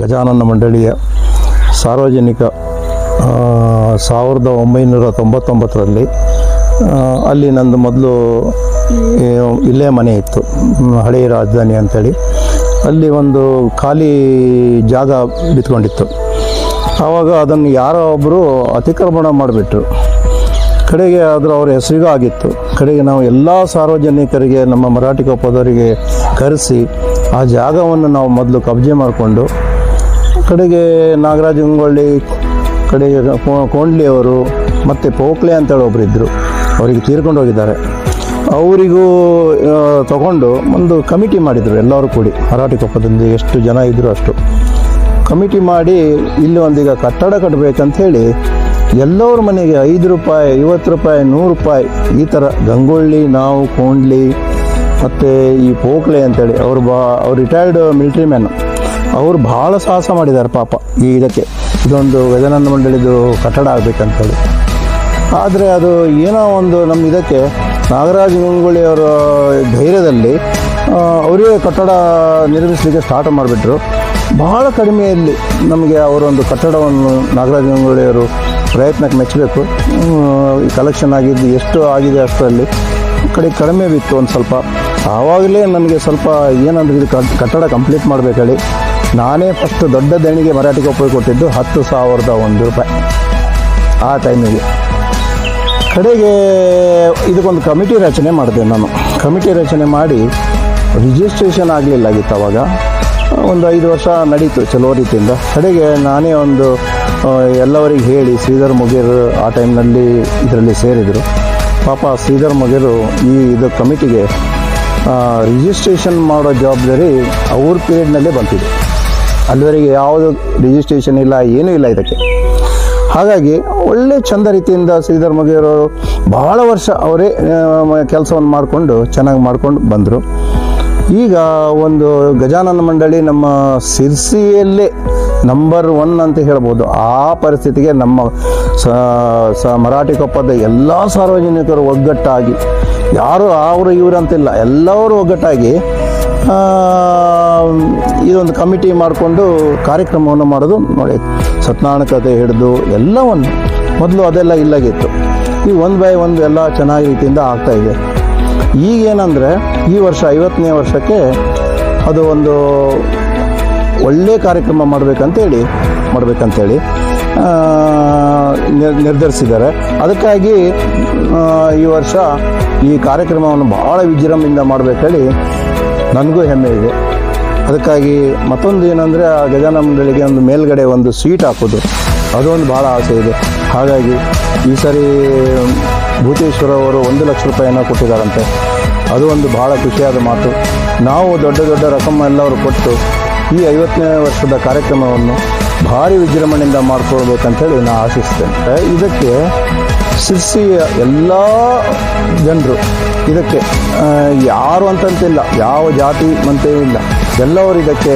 ಗಜಾನನ ಮಂಡಳಿಯ ಸಾರ್ವಜನಿಕ ಸಾವಿರದ ಒಂಬೈನೂರ ತೊಂಬತ್ತೊಂಬತ್ತರಲ್ಲಿ ಅಲ್ಲಿ ನಂದು ಮೊದಲು ಇಲ್ಲೇ ಮನೆ ಇತ್ತು ಹಳೆಯ ರಾಜಧಾನಿ ಅಂತೇಳಿ. ಅಲ್ಲಿ ಒಂದು ಖಾಲಿ ಜಾಗ ಬಿತ್ಕೊಂಡಿತ್ತು. ಆವಾಗ ಅದನ್ನು ಯಾರೋ ಒಬ್ಬರು ಅತಿಕ್ರಮಣ ಮಾಡಿಬಿಟ್ರು. ಕಡೆಗೆ ಅದರ ಅವರ ಹೆಸರಿಗೂ ಆಗಿತ್ತು. ಕಡೆಗೆ ನಾವು ಎಲ್ಲ ಸಾರ್ವಜನಿಕರಿಗೆ, ನಮ್ಮ ಮರಾಠಿ ಕೊಪ್ಪದವರಿಗೆ ಕರೆಸಿ, ಆ ಜಾಗವನ್ನು ನಾವು ಮೊದಲು ಕಬ್ಜೆ ಮಾಡಿಕೊಂಡು ಕಡೆಗೆ ನಾಗರಾಜ ಗಂಗೊಳ್ಳಿ ಕಡೆಗೆ ಕೋಂಡ್ಲಿ ಅವರು, ಮತ್ತು ಪೋಕ್ಲೆ ಅಂತೇಳಿ ಒಬ್ಬರು ಇದ್ದರು ಅವರಿಗೆ ತೀರ್ಕೊಂಡು ಹೋಗಿದ್ದಾರೆ. ಅವರಿಗೂ ತಗೊಂಡು ಒಂದು ಕಮಿಟಿ ಮಾಡಿದರು ಎಲ್ಲರೂ ಕೂಡಿ. ಮರಾಠಿ ಕೊಪ್ಪದಿಂದ ಎಷ್ಟು ಜನ ಇದ್ದರು ಅಷ್ಟು. ಕಮಿಟಿ ಮಾಡಿ ಇಲ್ಲಿ ಒಂದೀಗ ಕಟ್ಟಡ ಕಟ್ಟಬೇಕಂಥೇಳಿ ಎಲ್ಲರ ಮನೆಗೆ ಐದು ರೂಪಾಯಿ, ಐವತ್ತು ರೂಪಾಯಿ, ನೂರು ರೂಪಾಯಿ ಈ ಥರ ಗಂಗೊಳ್ಳಿ, ನಾವು, ಕೋಂಡ್ಲಿ, ಮತ್ತು ಈ ಪೋಕ್ಲೆ ಅಂತೇಳಿ ಅವರು ಬಾ, ಅವ್ರು ರಿಟೈರ್ಡ್ ಮಿಲ್ಟ್ರಿ ಮ್ಯಾನ್ ಅವರು ಭಾಳ ಸಾಹಸ ಮಾಡಿದ್ದಾರೆ ಪಾಪ ಈ ಇದಕ್ಕೆ. ಇದೊಂದು ವೇದಾನಂದ ಮಂಡಳಿದು ಕಟ್ಟಡ ಆಗಬೇಕಂತೇಳಿ. ಆದರೆ ಅದು ಏನೋ ಒಂದು ನಮ್ಮ ಇದಕ್ಕೆ ನಾಗರಾಜ ಗಂಗೊಳ್ಳಿ ಅವರ ಧೈರ್ಯದಲ್ಲಿ ಅವರೇ ಕಟ್ಟಡ ನಿರ್ಮಿಸಲಿಕ್ಕೆ ಸ್ಟಾರ್ಟ್ ಮಾಡಿಬಿಟ್ರು. ಬಹಳ ಕಡಿಮೆಯಲ್ಲಿ ನಮಗೆ ಅವರೊಂದು ಕಟ್ಟಡವನ್ನು ನಾಗರಾಜ ಗಂಗೊಳ್ಳಿ ಅವರು ಪ್ರಯತ್ನಕ್ಕೆ ಮೆಚ್ಚಬೇಕು. ಈ ಕಲೆಕ್ಷನ್ ಆಗಿದ್ದು ಎಷ್ಟು ಆಗಿದೆ ಅಷ್ಟರಲ್ಲಿ. ಕಡೆ ಕಡಿಮೆ ಬಿತ್ತು ಒಂದು ಸ್ವಲ್ಪ. ಆವಾಗಲೇ ನಮಗೆ ಸ್ವಲ್ಪ ಏನಂದ್ರೆ ಇದು ಕಟ್- ಕಟ್ಟಡ ಕಂಪ್ಲೀಟ್ ಮಾಡಬೇಕು ಹೇಳಿ ನಾನೇ ಫಸ್ಟ್ ದೊಡ್ಡ ದೇಣಿಗೆ ಮರಾಠಿ ಒಪ್ಪಿಗೆ ಕೊಟ್ಟಿದ್ದು ಹತ್ತು ಸಾವಿರದ ಒಂದು ರೂಪಾಯಿ ಆ ಟೈಮಿಗೆ. ಕಡೆಗೆ ಇದಕ್ಕೊಂದು ಕಮಿಟಿ ರಚನೆ ಮಾಡಿದೆ ನಾನು. ಕಮಿಟಿ ರಚನೆ ಮಾಡಿ ರಿಜಿಸ್ಟ್ರೇಷನ್ ಆಗಲಿಲ್ಲ ಆಗಿತ್ತು ಅವಾಗ. ಒಂದು ಐದು ವರ್ಷ ನಡೀತು ಚಲೋ ರೀತಿಯಿಂದ. ಕಡೆಗೆ ನಾನೇ ಒಂದು ಎಲ್ಲವರಿಗೆ ಹೇಳಿ ಶ್ರೀಧರ್ ಮುಗೇರ್ ಆ ಟೈಮ್ನಲ್ಲಿ ಇದರಲ್ಲಿ ಸೇರಿದರು. ಪಾಪ ಶ್ರೀಧರ್ ಮುಗೇರು ಈ ಇದು ಕಮಿಟಿಗೆ ರಿಜಿಸ್ಟ್ರೇಷನ್ ಮಾಡೋ ಜವಾಬ್ದಾರಿ ಅವ್ರ ಪೀರಿಯಡ್ನಲ್ಲೇ ಬಂತಿದೆ. ಅಲ್ಲಿವರೆಗೆ ಯಾವುದು ರಿಜಿಸ್ಟ್ರೇಷನ್ ಇಲ್ಲ, ಏನೂ ಇಲ್ಲ ಇದಕ್ಕೆ. ಹಾಗಾಗಿ ಒಳ್ಳೆ ಚಂದ ರೀತಿಯಿಂದ ಶ್ರೀಧರ್ ಮಗಿಯವರು ಬಹಳ ವರ್ಷ ಅವರೇ ಕೆಲಸವನ್ನು ಮಾಡಿಕೊಂಡು ಚೆನ್ನಾಗಿ ಮಾಡ್ಕೊಂಡು ಬಂದರು. ಈಗ ಒಂದು ಗಜಾನನ ಮಂಡಳಿ ನಮ್ಮ ಸಿರ್ಸಿಯಲ್ಲೇ ನಂಬರ್ ಒನ್ ಅಂತ ಹೇಳ್ಬೋದು. ಆ ಪರಿಸ್ಥಿತಿಗೆ ನಮ್ಮ ಸ ಮರಾಠಿ ಕೊಪ್ಪದ ಎಲ್ಲ ಸಾರ್ವಜನಿಕರು ಒಗ್ಗಟ್ಟಾಗಿ, ಯಾರು, ಅವರು ಇವರು ಅಂತಿಲ್ಲ ಎಲ್ಲರೂ ಒಗ್ಗಟ್ಟಾಗಿ ಇದೊಂದು ಕಮಿಟಿ ಮಾಡಿಕೊಂಡು ಕಾರ್ಯಕ್ರಮವನ್ನು ಮಾಡೋದು ನೋಡಿ ಸತ್ಯನಾರಾಯಣ ಕಥೆ ಹಿಡಿದು ಎಲ್ಲವನ್ನು, ಮೊದಲು ಅದೆಲ್ಲ ಇಲ್ಲಾಗಿತ್ತು. ಈ ಒಂದು ಬೈ ಒಂದು ಎಲ್ಲ ಚೆನ್ನಾಗಿ ರೀತಿಯಿಂದ ಆಗ್ತಾ ಇದೆ. ಈಗೇನಂದರೆ, ಈ ವರ್ಷ ಐವತ್ತನೇ ವರ್ಷಕ್ಕೆ ಅದು ಒಂದು ಒಳ್ಳೆಯ ಕಾರ್ಯಕ್ರಮ ಮಾಡಬೇಕಂತೇಳಿ ಮಾಡಬೇಕಂತೇಳಿ ನಿರ್ಧರಿಸಿದ್ದಾರೆ. ಅದಕ್ಕಾಗಿ ಈ ವರ್ಷ ಈ ಕಾರ್ಯಕ್ರಮವನ್ನು ಭಾಳ ವಿಜೃಂಭಣೆಯಿಂದ ಮಾಡಬೇಕೇಳಿ ನನಗೂ ಹೆಮ್ಮೆ ಇದೆ. ಅದಕ್ಕಾಗಿ ಮತ್ತೊಂದು ಏನಂದರೆ ಆ ಗಜಾನ ಮಂಡಳಿಗೆ ಒಂದು ಮೇಲ್ಗಡೆ ಒಂದು ಸ್ವೀಟ್ ಹಾಕೋದು. ಅದೊಂದು ಭಾಳ ಆಸೆ ಇದೆ. ಹಾಗಾಗಿ ಈ ಸರಿ ಭೂತೇಶ್ವರ ಅವರು ಒಂದು ಲಕ್ಷ ರೂಪಾಯಿಯನ್ನು ಕೊಟ್ಟಿದ್ದಾರಂತೆ. ಅದು ಒಂದು ಭಾಳ ಖುಷಿಯಾದ ಮಾತು. ನಾವು ದೊಡ್ಡ ದೊಡ್ಡ ರಕಮ್ ಎಲ್ಲವರು ಕೊಟ್ಟು ಈ ಐವತ್ತನೇ ವರ್ಷದ ಕಾರ್ಯಕ್ರಮವನ್ನು ಭಾರಿ ವಿಜೃಂಭಣೆಯಿಂದ ಮಾಡ್ಕೊಳ್ಬೇಕಂತೇಳಿ ನಾನು ಆಶಿಸ್ತೇನೆ. ಇದಕ್ಕೆ ಶಿರ್ಸಿಯ ಎಲ್ಲ ಜನರು. ಇದಕ್ಕೆ ಯಾರು ಅಂತಂತಿಲ್ಲ. ಯಾವ ಜಾತಿ ಮಂತೆ ಇಲ್ಲ ಎಲ್ಲವರು ಇದಕ್ಕೆ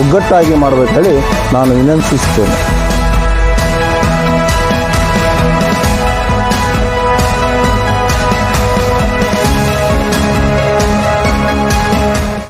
ಒಗ್ಗಟ್ಟಾಗಿ ಮಾಡಬೇಕೇಳಿ ನಾನು ವಿನಂತಿಸ್ತೇನೆ